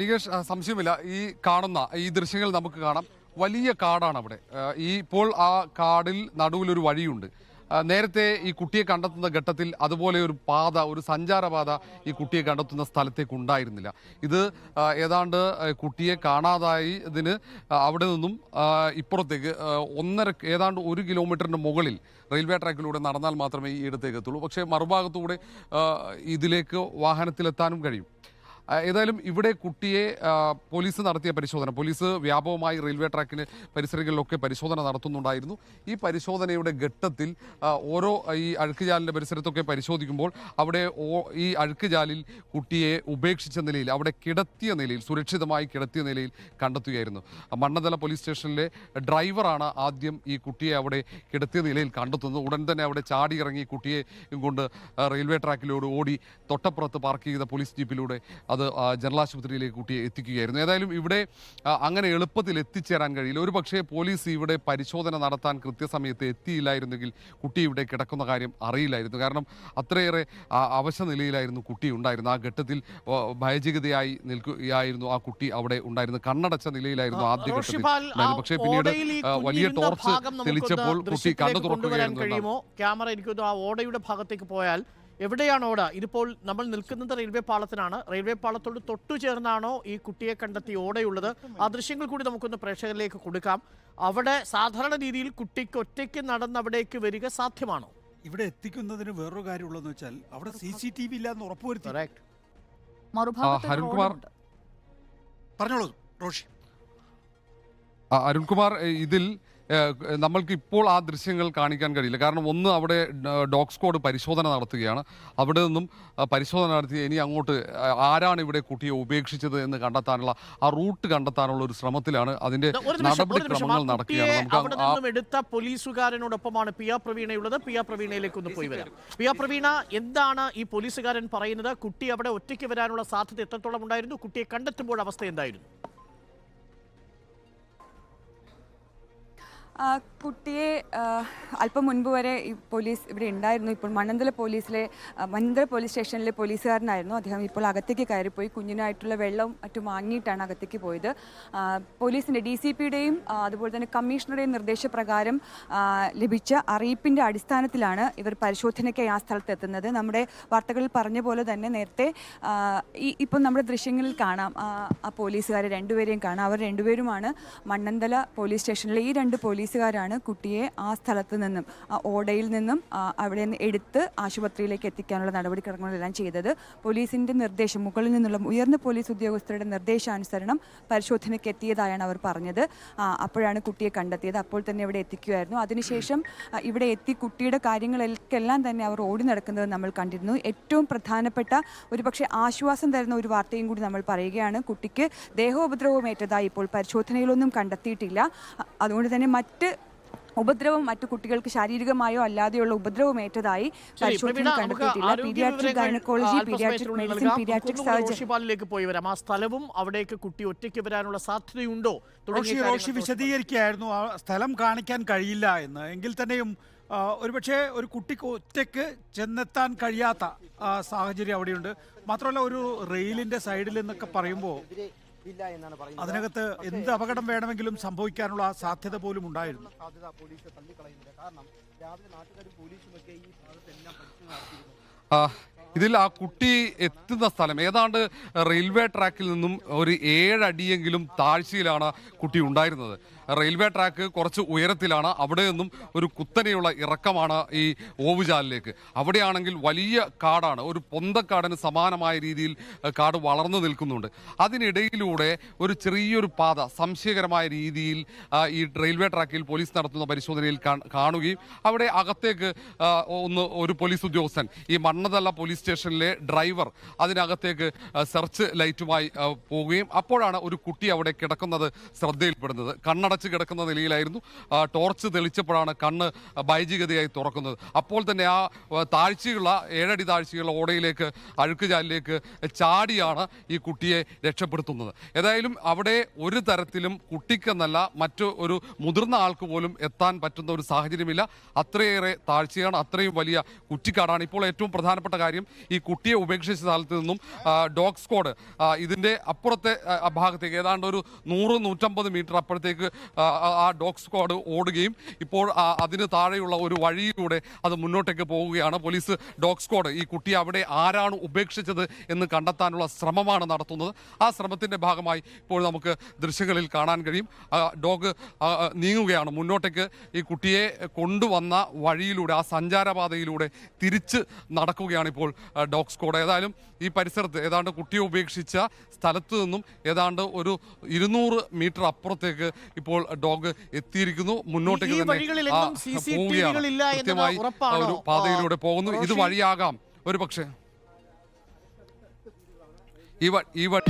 നികേഷ് സംശയമില്ല ഈ കാണുന്ന ഈ ദൃശ്യങ്ങൾ നമുക്ക് കാണാം. വലിയ കാടാണ് അവിടെ. ഈ ഇപ്പോൾ ആ കാടിൽ നടുവിലൊരു വഴിയുണ്ട്. നേരത്തെ ഈ കുട്ടിയെ കണ്ടെത്തുന്ന ഘട്ടത്തിൽ അതുപോലെ ഒരു പാത ഒരു സഞ്ചാരപാത ഈ കുട്ടിയെ കണ്ടെത്തുന്ന സ്ഥലത്തേക്ക് ഉണ്ടായിരുന്നില്ല. ഇത് ഏതാണ്ട് കുട്ടിയെ കാണാതായി ഇതിന് അവിടെ നിന്നും ഇപ്പുറത്തേക്ക് ഒന്നര ഏതാണ്ട് ഒരു കിലോമീറ്ററിന് മുകളിൽ റെയിൽവേ ട്രാക്കിലൂടെ നടന്നാൽ മാത്രമേ ഈ ഇടത്തേക്ക് എത്തുള്ളൂ. പക്ഷേ മറുഭാഗത്തൂടെ ഇതിലേക്ക് വാഹനത്തിലെത്താനും കഴിയും. ഏതായാലും ഇവിടെ കുട്ടിയെ പോലീസ് നടത്തിയ പരിശോധന പോലീസ് വ്യാപകമായി റെയിൽവേ ട്രാക്കിന് പരിസരങ്ങളിലൊക്കെ പരിശോധന നടത്തുന്നുണ്ടായിരുന്നു. ഈ പരിശോധനയുടെ ഘട്ടത്തിൽ ഓരോ ഈ അഴുക്കുചാലിന്റെ പരിസരത്തൊക്കെ പരിശോധിക്കുമ്പോൾ അവിടെ ഈ അഴുക്കുചാലിൽ കുട്ടിയെ ഉപേക്ഷിച്ച നിലയിൽ അവിടെ കിടത്തിയ നിലയിൽ സുരക്ഷിതമായി കിടത്തിയ നിലയിൽ കണ്ടെത്തുകയായിരുന്നു. മണ്ണതല പോലീസ് സ്റ്റേഷനിലെ ഡ്രൈവറാണ് ആദ്യം ഈ കുട്ടിയെ അവിടെ കിടത്തിയ നിലയിൽ കണ്ടെത്തുന്നത്. ഉടൻ തന്നെ അവിടെ ചാടി ഇറങ്ങി കുട്ടിയെ കൊണ്ട് റെയിൽവേ ട്രാക്കിലൂടെ ഓടി തൊട്ടപ്പുറത്ത് പാർക്ക് ചെയ്ത പോലീസ് ജീപ്പിലൂടെ അത് ആ, ജനറൽ ആശുപത്രിയിലേക്ക് കുട്ടിയെ എത്തിക്കുകയായിരുന്നു. ഏതായാലും ഇവിടെ അങ്ങനെ എളുപ്പത്തിൽ എത്തിച്ചേരാൻ കഴിയില്ല. ഒരു പക്ഷേ പോലീസ് ഇവിടെ പരിശോധന നടത്താൻ കൃത്യസമയത്ത് എത്തിയില്ലായിരുന്നെങ്കിൽ കുട്ടി ഇവിടെ കിടക്കുന്ന കാര്യം അറിയില്ലായിരുന്നു. കാരണം അത്രയേറെ അവശ നിലയിലായിരുന്നു കുട്ടി ഉണ്ടായിരുന്നത്. ആ ഘട്ടത്തിൽ ഭയചകിതയായി നിൽക്കുകയായിരുന്നു ആ കുട്ടി അവിടെ ഉണ്ടായിരുന്നത്. കണ്ണടച്ച നിലയിലായിരുന്നു ആദ്യ ഘട്ടത്തിൽ. പക്ഷേ പിന്നീട് വലിയ ടോർച്ച് തെളിച്ചപ്പോൾ കുട്ടി കണ്ണു തുറക്കുകയായിരുന്നു. ക്യാമറ എനിക്ക് ആ ഓടയുടെ ഭാഗത്തേക്ക് പോയാൽ എവിടെയാണ് ഓട ഇതിപ്പോൾ നമ്മൾ നിൽക്കുന്നത് റെയിൽവേ പാളത്തിനാണ്. റെയിൽവേ പാളത്തോട് തൊട്ടു ചേർന്നാണോ ഈ കുട്ടിയെ കണ്ടെത്തി ഓടയുള്ളത്? ആ ദൃശ്യങ്ങൾ കൂടി നമുക്കൊന്ന് പ്രേക്ഷകരിലേക്ക് കൊടുക്കാം. അവിടെ സാധാരണ രീതിയിൽ കുട്ടിക്ക് ഒറ്റയ്ക്ക് നടന്ന് അവിടേക്ക് വരിക സാധ്യമാണോ? ഇവിടെ എത്തിക്കുന്നതിന് വേറൊരു കാര്യമുള്ളതെന്ന് വെച്ചാൽ അവിടെ സി സി ടി വി ഇല്ലാന്ന് ഉറപ്പുവരുത്തി. അരുൺകുമാർ- റോഡുണ്ട്. പറഞ്ഞോളൂ റോഷി. ആ, അരുൺകുമാർ ഇതിൽ നമ്മൾക്ക് ഇപ്പോൾ ആ ദൃശ്യങ്ങൾ കാണിക്കാൻ കഴിയില്ല. കാരണം ഒന്ന് അവിടെ ഡോഗ് സ്ക്വാഡ് പരിശോധന നടത്തുകയാണ്. അവിടെ നിന്നും പരിശോധന നടത്തി ഇനി അങ്ങോട്ട് ആരാണ് ഇവിടെ കുട്ടിയെ ഉപേക്ഷിച്ചത് എന്ന് കണ്ടെത്താനുള്ള ആ റൂട്ട് കണ്ടെത്താനുള്ള ഒരു ശ്രമത്തിലാണ് അതിന്റെ നടപടിക്രമങ്ങൾ നടക്കുകയാണ്. നമുക്ക് എടുത്ത പോലീസുകാരനോടൊപ്പമാണ് പിയ പ്രവീണയുള്ളത്. പിയ പ്രവീണയിലേക്ക് ഒന്ന് പോയി വരാം. പി ആർ പ്രവീണ എന്താണ് ഈ പോലീസുകാരൻ പറയുന്നത്? കുട്ടി അവിടെ ഒറ്റയ്ക്ക് വരാനുള്ള സാധ്യത എത്രത്തോളം ഉണ്ടായിരുന്നു? കുട്ടിയെ കണ്ടെത്തുമ്പോൾ അവസ്ഥ എന്തായിരുന്നു? കുട്ടിയെ അല്പം മുൻപ് വരെ ഈ പോലീസ് ഇവിടെ ഉണ്ടായിരുന്നു. ഇപ്പോൾ മണ്ണന്തല പോലീസിലെ മണ്ണന്തല പോലീസ് സ്റ്റേഷനിലെ പോലീസുകാരനായിരുന്നു. അദ്ദേഹം ഇപ്പോൾ അകത്തേക്ക് കയറിപ്പോയി. കുഞ്ഞിനായിട്ടുള്ള വെള്ളം മറ്റും വാങ്ങിയിട്ടാണ് അകത്തേക്ക് പോയത്. പോലീസിന്റെ ഡി സി പിയുടെയും അതുപോലെ തന്നെ കമ്മീഷണറുടെയും നിർദ്ദേശപ്രകാരം ലഭിച്ച അറിയിപ്പിന്റെ അടിസ്ഥാനത്തിലാണ് ഇവർ പരിശോധനയ്ക്കായി ആ സ്ഥലത്ത് എത്തുന്നത്. നമ്മുടെ വാർത്തകളിൽ പറഞ്ഞ പോലെ തന്നെ നേരത്തെ ഈ ഇപ്പം നമ്മുടെ ദൃശ്യങ്ങളിൽ കാണാം. ആ, പോലീസുകാരെ രണ്ടുപേരെയും കാണാം. അവർ രണ്ടുപേരുമാണ് മണ്ണന്തല പോലീസ് സ്റ്റേഷനിലെ ഈ രണ്ട് പോലീസുകാരാണ് കുട്ടിയെ ആ സ്ഥലത്ത് നിന്നും ആ ഓടയിൽ നിന്നും അവിടെ നിന്ന് എടുത്ത് ആശുപത്രിയിലേക്ക് എത്തിക്കാനുള്ള നടപടിക്രമങ്ങളെല്ലാം ചെയ്തത്. പോലീസിന്റെ നിർദ്ദേശം മുകളിൽ നിന്നുള്ള ഉയർന്ന പോലീസ് ഉദ്യോഗസ്ഥരുടെ നിർദ്ദേശാനുസരണം പരിശോധനയ്ക്ക് എത്തിയതായാണ് അവർ പറഞ്ഞത്. അപ്പോഴാണ് കുട്ടിയെ കണ്ടെത്തിയത്. അപ്പോൾ തന്നെ ഇവിടെ എത്തിക്കുമായിരുന്നു അതിനുശേഷം ഇവിടെ എത്തി കുട്ടിയുടെ കാര്യങ്ങളിലേക്കെല്ലാം തന്നെ അവർ ഓടി നടക്കുന്നത് നമ്മൾ കണ്ടിരുന്നു. ഏറ്റവും പ്രധാനപ്പെട്ട ഒരു പക്ഷേ ആശ്വാസം തരുന്ന ഒരു വാർത്തയും കൂടി നമ്മൾ പറയുകയാണ്. കുട്ടിക്ക് ദേഹോപദ്രവമേറ്റതായി ഇപ്പോൾ പരിശോധനയിലൊന്നും കണ്ടെത്തിയിട്ടില്ല. അതുകൊണ്ട് തന്നെ മറ്റ് ഉപദ്രവം മറ്റു കുട്ടികൾക്ക് ശാരീരികമായോ അല്ലാതെയുള്ള ഉപദ്രവം ഏറ്റതായി പരിശോധന കണ്ടെത്തിയിട്ടില്ല. Paediatric gynaecology paediatric medicine. Paediatric surgeon പോയി വരാം. ആ സ്ഥലവും അവിടേക്ക് കുട്ടി ഒറ്റയ്ക്ക് വരാനുള്ള സാധ്യതയുണ്ടോ? റോഷി വിശദീകരിക്കുകയായിരുന്നു. ആ സ്ഥലം കാണിക്കാൻ കഴിയില്ല എന്ന്. എങ്കിൽ തന്നെയും ഒരുപക്ഷെ ഒരു കുട്ടിക്ക് ഒറ്റയ്ക്ക് ചെന്നെത്താൻ കഴിയാത്ത ആ, സാഹചര്യം അവിടെയുണ്ട്. മാത്രമല്ല ഒരു റെയിലിന്റെ സൈഡിൽ എന്നൊക്കെ പറയുമ്പോൾ ഇല്ല എന്നാണ് പറയുന്നത്. അതിനകത്ത് എന്ത് അപകടം വേണമെങ്കിലും സംഭവിക്കാനുള്ള സാധ്യത പോലും ഉണ്ടായിരുന്നു. സാധ്യത പോലീസ് തള്ളിക്കളയുന്നില്ല. കാരണം രാവിലെ നാട്ടുകാരും പോലീസും ഒക്കെ ഈ ഭാഗത്തെല്ലാം പഠിച്ചു നടത്തിയിരുന്നു. ആ, ഇതിൽ ആ കുട്ടി എത്തുന്ന സ്ഥലം ഏതാണ്ട് റെയിൽവേ ട്രാക്കിൽ നിന്നും ഒരു ഏഴടിയെങ്കിലും താഴ്ചയിലാണ് കുട്ടി ഉണ്ടായിരുന്നത്. റെയിൽവേ ട്രാക്ക് കുറച്ച് ഉയരത്തിലാണ്. അവിടെ നിന്നും ഒരു കുത്തനെയുള്ള ഇറക്കമാണ് ഈ ഓവുചാലിലേക്ക്. അവിടെയാണെങ്കിൽ വലിയ കാടാണ്. ഒരു പൊന്തക്കാടിന് സമാനമായ രീതിയിൽ കാട് വളർന്നു നിൽക്കുന്നുണ്ട്. അതിനിടയിലൂടെ ഒരു ചെറിയൊരു പാത സംശയകരമായ രീതിയിൽ ഈ റെയിൽവേ ട്രാക്കിൽ പോലീസ് നടത്തുന്ന പരിശോധനയിൽ കാണുകയും അവിടെ അകത്തേക്ക് ഒന്ന് ഒരു പോലീസ് ഉദ്യോഗസ്ഥൻ ഈ മണ്ണതല്ല പോലീസ് സ്റ്റേഷനിലെ ഡ്രൈവർ അതിനകത്തേക്ക് സെർച്ച് ലൈറ്റുമായി പോവുകയും അപ്പോഴാണ് ഒരു കുട്ടി അവിടെ കിടക്കുന്നത് ശ്രദ്ധയിൽപ്പെടുന്നത്. കണ്ണടച്ച കണ്ണടച്ച് കിടക്കുന്ന നിലയിലായിരുന്നു. ടോർച്ച് തെളിച്ചപ്പോഴാണ് കണ്ണ് ബൈജികതയായി തുറക്കുന്നത്. അപ്പോൾ തന്നെ ആ താഴ്ചയുള്ള ഏഴടി താഴ്ചയുള്ള ഓടയിലേക്ക് അഴുക്കുചാലിലേക്ക് ചാടിയാണ് ഈ കുട്ടിയെ രക്ഷപ്പെടുത്തുന്നത്. ഏതായാലും അവിടെ ഒരു തരത്തിലും കുട്ടിക്കെന്നല്ല മറ്റു ഒരു മുതിർന്ന ആൾക്ക് പോലും എത്താൻ പറ്റുന്ന ഒരു സാഹചര്യമില്ല. അത്രയേറെ താഴ്ചയാണ് അത്രയും വലിയ കുറ്റിക്കാടാണ്. ഇപ്പോൾ ഏറ്റവും പ്രധാനപ്പെട്ട കാര്യം ഈ കുട്ടിയെ ഉപേക്ഷിച്ച സ്ഥലത്ത് നിന്നും ഡോഗ് സ്ക്വാഡ് ഇതിന്റെ അപ്പുറത്തെ ഭാഗത്തേക്ക് ഏതാണ്ട് ഒരു നൂറ് നൂറ്റമ്പത് മീറ്റർ അപ്പുറത്തേക്ക് ആ, ഡോഗ് സ്ക്വാഡ് ഓടുകയും ഇപ്പോൾ അതിന് താഴെയുള്ള ഒരു വഴിയിലൂടെ അത് മുന്നോട്ടേക്ക് പോവുകയാണ് പോലീസ് ഡോഗ് സ്ക്വാഡ്. ഈ കുട്ടിയെ അവിടെ ആരാണ് ഉപേക്ഷിച്ചത് എന്ന് കണ്ടെത്താനുള്ള ശ്രമമാണ് നടത്തുന്നത്. ആ ശ്രമത്തിന്റെ ഭാഗമായി ഇപ്പോൾ നമുക്ക് ദൃശ്യങ്ങളിൽ കാണാൻ കഴിയും. ഡോഗ് നീങ്ങുകയാണ്. മുന്നോട്ടേക്ക് ഈ കുട്ടിയെ കൊണ്ടുവന്ന വഴിയിലൂടെ ആ സഞ്ചാരപാതയിലൂടെ തിരിച്ച് നടക്കുകയാണ് ഇപ്പോൾ ഡോഗ് സ്ക്വാഡ്. ഏതായാലും ഈ പരിസരത്ത് ഏതാണ്ട് കുട്ടിയെ ഉപേക്ഷിച്ച സ്ഥലത്തു നിന്നും ഏതാണ്ട് ഒരു ഇരുന്നൂറ് മീറ്റർ അപ്പുറത്തേക്ക് ഇപ്പോൾ ഡോഗ് എത്തിയിരിക്കുന്നു. മുന്നോട്ടേക്ക് തന്നെ പോവുകയാണ്. കൃത്യമായി ഒരു പാതയിലൂടെ പോകുന്നു. ഇത് വഴിയാകാം. ഒരു പക്ഷേ ഈ വ- ഈ വ-